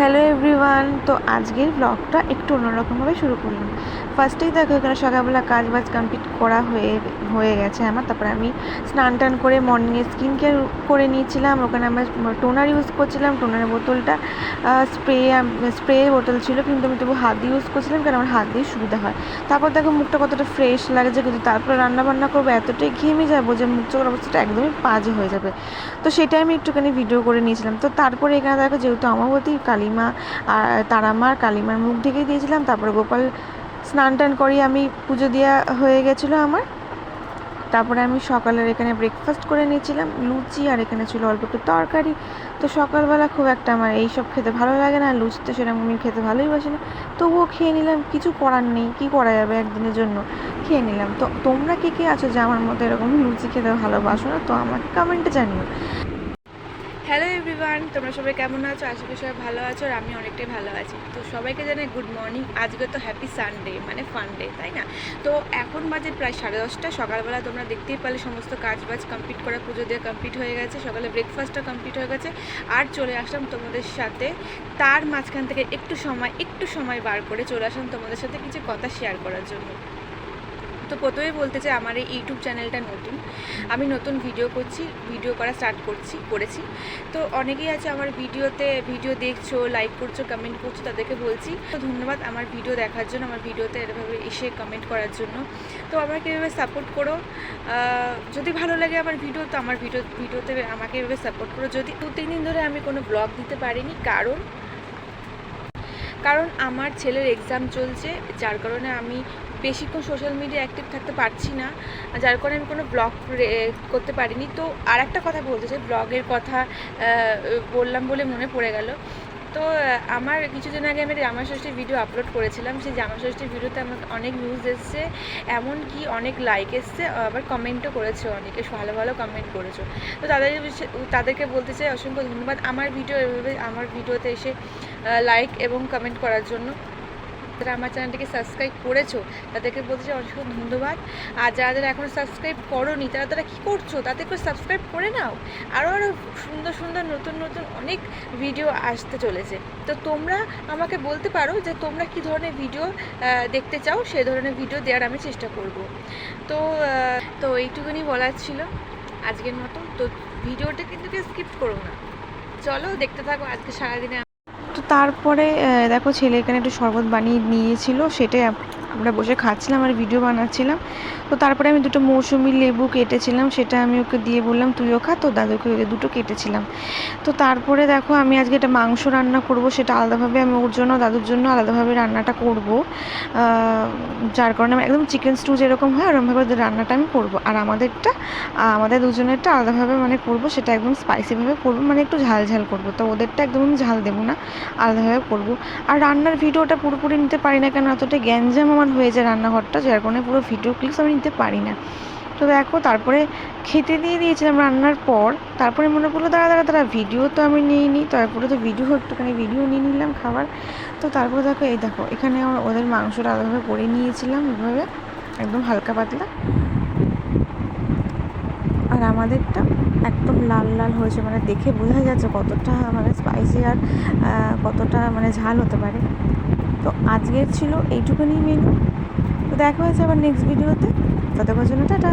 Hello everyone, তো আজকের ব্লগটা একটু অন্যরকমভাবে শুরু করলাম। ফার্স্টেই দেখো, এখানে সকালবেলা কাজ বাজ কমপ্লিট করা হয়ে হয়ে গেছে আমার। তারপরে আমি স্নান টান করে মর্নিংয়ে স্কিন কেয়ার করে নিয়েছিলাম। ওখানে আমরা টোনার ইউজ করছিলাম টোনারের বোতলটা স্প্রে স্প্রে বোতল ছিল, কিন্তু আমি তবু হাত দিয়ে ইউজ করছিলাম কারণ আমার হাত দিয়ে সুবিধা হয়। তারপর দেখো, মুখটা কতটা ফ্রেশ লাগছে, কিন্তু তারপরে রান্না বান্না করব, এতটাই ঘেমে যাব যে মুখ চোখের অবস্থাটা একদমই বাজে হয়ে যাবে। তো সেটাই আমি একটুখানি ভিডিও করে নিয়েছিলাম। তো তারপরে এখানে দেখো, যেহেতু আমাবতী কালিমা, আর তারামার কালিমার মুখ ঢেকে দিয়েছিলাম, তারপরে গোপাল স্নান টান করিয়ে আমি পুজো দেওয়া হয়ে গেছিল আমার। তারপরে আমি সকালের এখানে ব্রেকফাস্ট করে নিয়েছিলাম, লুচি, আর এখানে ছিল অল্প একটু তরকারি। তো সকালবেলা খুব একটা আমার এই সব খেতে ভালো লাগে না, লুচি তো সেরকম আমি খেতে ভালোই বাসি না। তবুও খেয়ে নিলাম, কিছু করার নেই, কী করা যাবে একদিনের জন্য? খেয়ে নিলাম। তো তোমরা কে কে আছো যে আমার মতো এরকম লুচি খেতে ভালোবাসো না, তো আমাকে কমেন্টে জানিও। হ্যালো এভরিওয়ান তোমরা সবাই কেমন আছো? আশা করি সবাই ভালো আছো আর আমি অনেকটাই ভালো আছি। তো সবাইকে জানাই গুড মর্নিং আজকে তো হ্যাপি সানডে মানে ফান ডে তাই না? তো এখন বাজে প্রায় সাড়ে দশটা, সকালবেলা তোমরা দেখতেই পারলে সমস্ত কাজ বাজ কমপ্লিট করা, পুজো দিয়ে কমপ্লিট হয়ে গেছে, সকালে ব্রেকফাস্টটা কমপ্লিট হয়ে গেছে। আর চলে আসলাম তোমাদের সাথে, তার মাঝখান থেকে একটু সময় একটু সময় বার করে চলে আসলাম তোমাদের সাথে কিছু কথা শেয়ার করার জন্য। তো প্রথমেই বলতে চাই, আমার এই ইউটিউব চ্যানেলটা নতুন। আমি নতুন ভিডিও করছি, ভিডিও করা স্টার্ট করছি, করেছি। তো অনেকেই আছে আমার ভিডিওতে, ভিডিও দেখছ লাইক করছ কমেন্ট করছ, তাদেরকে বলছি। তো ধন্যবাদ আমার ভিডিও দেখার জন্য, আমার ভিডিওতে এভাবে এসে কমেন্ট করার জন্য। তো আমাকে এভাবে সাপোর্ট করো। যদি ভালো লাগে আমার ভিডিও, তো আমার ভিডিও, ভিডিওতে আমাকে এভাবে সাপোর্ট করো। যদি দু তিন দিন ধরে আমি কোনো ব্লগ দিতে পারিনি, কারণ কারণ আমার ছেলের এক্সাম চলছে, যার কারণে আমি বেশিক্ষণ সোশ্যাল মিডিয়া অ্যাক্টিভ থাকতে পারছি না, যার কারণে আমি কোনো ব্লগ করতে পারিনি। তো আর একটা কথা বলতে চাই ব্লগের কথা বললাম বলে মনে পড়ে গেল। তো আমার কিছুদিন আগে আমি জামা ষষ্ঠীর ভিডিও আপলোড করেছিলাম। সেই জামা জামাষষ্ঠীর ভিডিওতে আমার অনেক ভিউজ এসছে, এমনকি অনেক লাইক এসছে আবার কমেন্টও করেছে অনেকে, ভালো ভালো কমেন্ট করেছ। তো তাদের তাদেরকে বলতে চাই অসংখ্য ধন্যবাদ আমার ভিডিও এভাবে, আমার ভিডিওতে এসে লাইক এবং কমেন্ট করার জন্য। যারা আমার চ্যানেলটিকে সাবস্ক্রাইব করেছ, তাদেরকে চাই অসংখ্য ধন্যবাদ। আর যারা যারা এখনও সাবস্ক্রাইব করোনি, তারা তারা কী করছ? তাদেরকে সাবস্ক্রাইব করে নাও। আরও আরও সুন্দর সুন্দর নতুন নতুন অনেক ভিডিও আসতে চলেছে। তো তোমরা আমাকে বলতে পারো যে তোমরা কী ধরনের ভিডিও দেখতে চাও? সেই ধরনের ভিডিও দেওয়ার আমি চেষ্টা করব। তো তো এইটুকুনি বলার ছিল আজকের মতো। তো ভিডিওটা কিন্তু কেউ স্কিপ করো না। চলো দেখতে থাকো আজকে সারাদিনে তারপরে দেখো ছেলে এখানে একটু শরবত বানিয়ে নিয়েছিল সেটাই আমরা বসে খাচ্ছিলাম আর ভিডিও বানাচ্ছিলাম। তো তারপরে আমি দুটো মৌসুমি লেবু কেটেছিলাম, সেটা আমি ওকে দিয়ে বললাম, তুইও খা। তো দাদুকে ওই দুটো কেটেছিলাম। তো তারপরে দেখো, আমি আজকে একটা মাংস রান্না করব, সেটা আলাদাভাবে আমি ওর জন্য, দাদুর জন্য আলাদাভাবে রান্নাটা করব। যার কারণে আমি একদম চিকেন স্টু যেরকম হয় ওরকমভাবে ওদের রান্নাটা আমি করব। আর আমাদেরটা, আমাদের দুজনেরটা আলাদাভাবে মানে করব, সেটা একদম স্পাইসিভাবে করব মানে একটু ঝাল ঝাল করব। তো ওদেরটা একদম ঝাল দেবো না, আলাদাভাবে করব। আর রান্নার ভিডিওটা পুরোপুরি নিতে পারি না কেন, এতটা গ্যাঞ্জাম আমার হয়ে যায় রান্নাঘরটা যার কারণে পুরো ভিডিও ক্লিপস আমি নিতে পারি না। তো দেখো, তারপরে খেতে দিয়ে দিয়েছিলাম রান্নার পর। তারপরে মনে পড়ল, দাঁড়া দাঁড়া দাঁড়া ভিডিও তো আমি নিয়ে নিই তারপরে তো ভিডিও একটুখানি ভিডিও নিয়ে নিলাম খাবার। তো তারপরে দেখো, এই দেখো, এখানে আমার ওদের মাংসটা আলাদাভাবে করে নিয়েছিলাম এভাবে, একদম হালকা পাতলা। আর আমাদেরটা একদম লাল লাল হয়েছে মানে দেখে বোঝা যাচ্ছে কতটা মানে স্পাইসি আর কতটা মানে ঝাল হতে পারে। তো আজকের ছিল এইটুকুনি মেনু তো দেখা হয়েছে আবার নেক্সট ভিডিওতে ততক্ষণ জন্য টাটা।